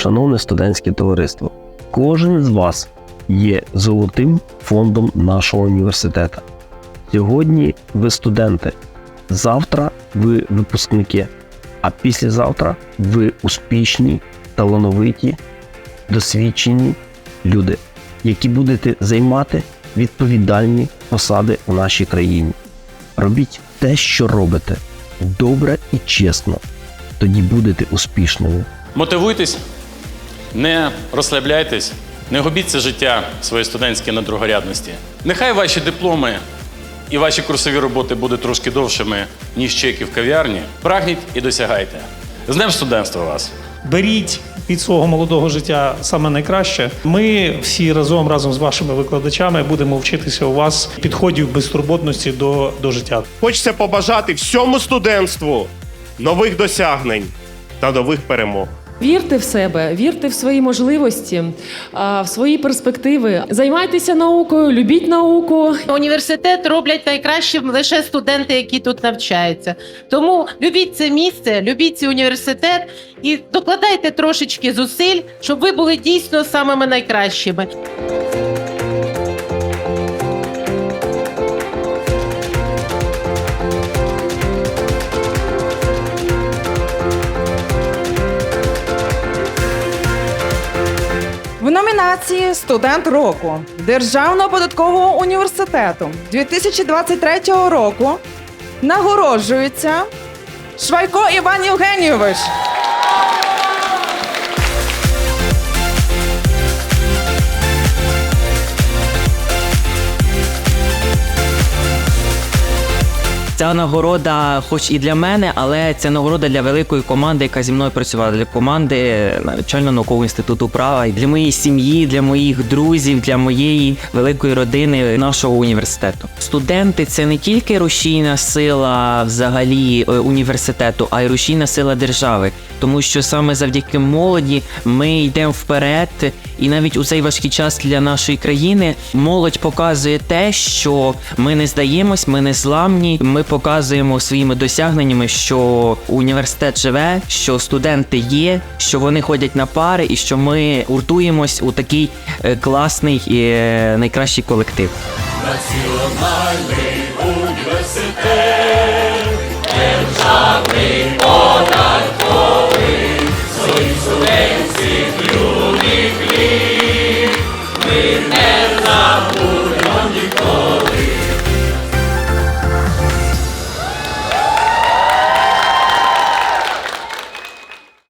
шановне студентське товариство, кожен з вас є золотим фондом нашого університету. Сьогодні ви студенти, завтра ви випускники, а післязавтра ви успішні, талановиті, досвідчені люди, які будете займати відповідальні посади у нашій країні. Робіть те, що робите, добре і чесно. Тоді будете успішними. Мотивуйтесь, не розслабляйтесь, не губіть це життя своє студентське на другорядності. Нехай ваші дипломи і ваші курсові роботи будуть трошки довшими, ніж чеки в кав'ярні. Прагніть і досягайте. З Днем студентства вас! Беріть від свого молодого життя саме найкраще. Ми всі разом, разом з вашими викладачами, будемо вчитися у вас підходів безтурботності до, до життя. Хочеться побажати всьому студентству нових досягнень та нових перемог. Вірте в себе, вірте в свої можливості, в свої перспективи. Займайтеся наукою, любіть науку. Університет роблять найкращим лише студенти, які тут навчаються. Тому любіть це місце, любіть цей університет і докладайте трошечки зусиль, щоб ви були дійсно самими найкращими. Номінації Студент року Державного податкового університету 2023 року нагороджується Швайко Іван Євгенійович. Ця нагорода, хоч і для мене, але це нагорода для великої команди, яка зі мною працювала для команди навчально-наукового інституту права, для моєї сім'ї, для моїх друзів, для моєї великої родини нашого університету. Студенти це не тільки рушійна сила взагалі е, університету, а й рушійна сила держави, тому що саме завдяки молоді ми йдемо вперед, і навіть у цей важкий час для нашої країни молодь показує те, що ми не здаємось, ми не зламні. Ми показуємо своїми досягненнями, що університет живе, що студенти є, що вони ходять на пари, і що ми гуртуємось у такий е, класний і найкращий колектив. Національний університет державний податковий, союз студентів юних літ, ми